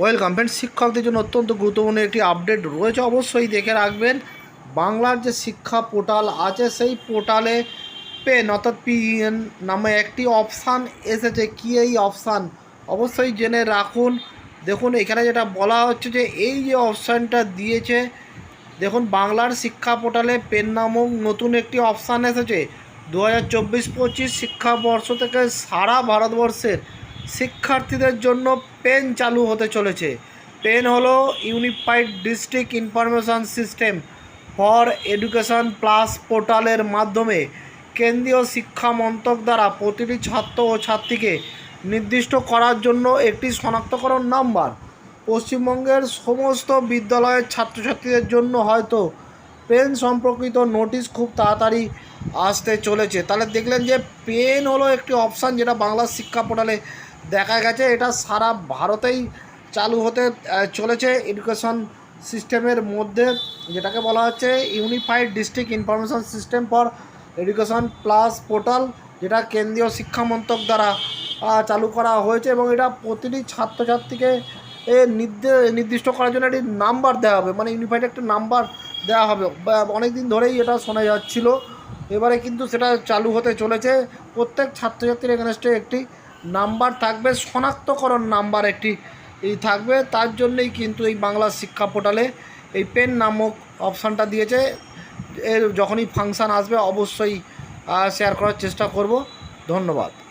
Welcome friend শিক্ষকদের জন্য অত্যন্ত গুরুত্বপূর্ণ একটি আপডেট রয়েছে। অবশ্যই দেখে রাখবেন, বাংলার যে শিক্ষা পোর্টাল আছে, সেই পোর্টালে পেন অর্থাৎ পিএন নামে একটি অপশান এসেছে। কী এই অপশান? অবশ্যই জেনে রাখুন। দেখুন, এখানে যেটা বলা হচ্ছে যে, এই যে অপশানটা দিয়েছে, দেখুন, বাংলার শিক্ষা পোর্টালে পেন নামক নতুন একটি অপশান এসেছে। দু হাজার চব্বিশ পঁচিশ শিক্ষাবর্ষ থেকে সারা ভারতবর্ষের শিক্ষার্থীদের জন্য পেন চালু হতে চলেছে। পেন হলো unified district information system for education plus পোর্টালের মাধ্যমে কেন্দ্রীয় শিক্ষা মন্ত্রক দ্বারা প্রতিটি ছাত্র ও ছাত্রীকে নির্দিষ্ট করার জন্য একটি শনাক্তকরণ নাম্বার। পশ্চিমবঙ্গের সমস্ত বিদ্যালয়ের ছাত্রছাত্রীদের জন্য হয়তো পেন সম্পর্কিত নোটিশ খুব তাড়াতাড়ি আসতে চলেছে। তাহলে দেখলেন যে পেন হলো একটি অপশান যেটা বাংলা শিক্ষা পোর্টালে দেখা গেছে, এটা সারা ভারতেই চালু হতে চলেছে এডুকেশন সিস্টেমের মধ্যে, যেটাকে বলা হচ্ছে unified district information system for education plus portal যেটা কেন্দ্রীয় শিক্ষা মন্ত্রক দ্বারা চালু করা হয়েছে এবং এটা প্রতিটি ছাত্রছাত্রীকে নির্দিষ্ট করার জন্য একটি নাম্বার দেওয়া হবে মানে ইউনিফাইড একটা নাম্বার দেওয়া হবে। অনেক দিন ধরেই এটা শোনা যাচ্ছিল। এবারে কিন্তু সেটা চালু হতে চলেছে। প্রত্যেক ছাত্রছাত্রীর এগেনস্টে একটি নাম্বার থাকবে, শনাক্তকরণ নাম্বার একটি এই থাকবে। তার জন্যই কিন্তু এই বাংলা শিক্ষা পোর্টালে এই পেন নামক অপশানটা দিয়েছে। এর যখনই ফাংশান আসবে, অবশ্যই শেয়ার করার চেষ্টা করব। ধন্যবাদ।